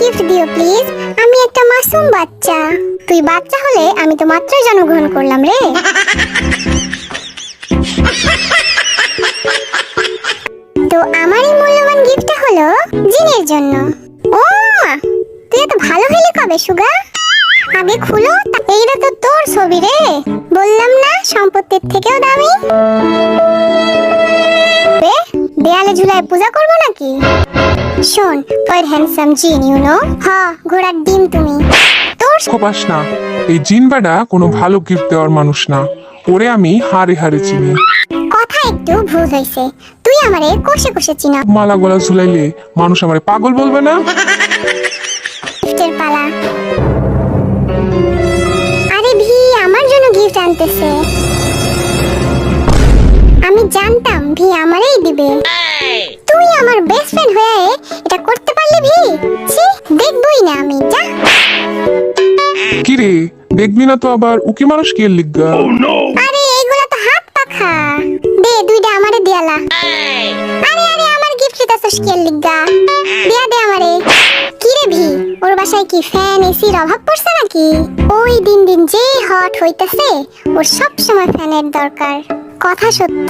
Gift দিও please আমি একটা মাসুম বাচ্চা। তুই বাচ্চা হলে আমি তো মাত্রই জন্মগ্রহণ করলাম রে। তো আমার এই মূল্যবান গিফটটা হলো জিনের জন্য। ও মা, তুই এত ভালো হলি কবে সুগা? আগে খুলো এইটা তো তোর ছবি রে। বললাম না সম্পত্তির থেকেও দামি। দেয়ালে ঝুলায় পূজা করব নাকি? শোন তোর হ্যান্ডসাম জিন ইউ নো হ ঘোড়ার ডিম তুমি। তোর খোপাস না। এই জিন বেটা কোনো ভালো গিফট দেওয়ার মানুষ না। ওরে আমি হারে হারে চিনি। কথা একটু ভুল হয়েছে। তুই আমারে কষে কষে চিনা। মালা গলা ঝুলাইলে মানুষ আমারে পাগল বলবে না? গিফটের পালা। আরে ভি আমার জন্য গিফট আনতেছে। আমি জানতাম ভি আমারই দিবে। আমার বেস্ট ফ্রেন্ড হয়ে এটা করতে পারলি ভি? ছি দেখবই না আমি যা। কি রে? দেখবি না তো আবার? উকি মানুষ কে লিখগা আরে এইগুলা তো হাত পাখা। দে দুইটা আমারে দিয়ালা আরে আরে আমার গিফট দিতাছস কি লিগা? দিয়া দে আমারে। কি রে ভি? ওর বাসায় কি ফ্যান এসির অভাব পড়ছে নাকি? ওই দিন দিন যে হট হইতাছে ওর সব সময় ফ্যানের দরকার। কথা সত্য।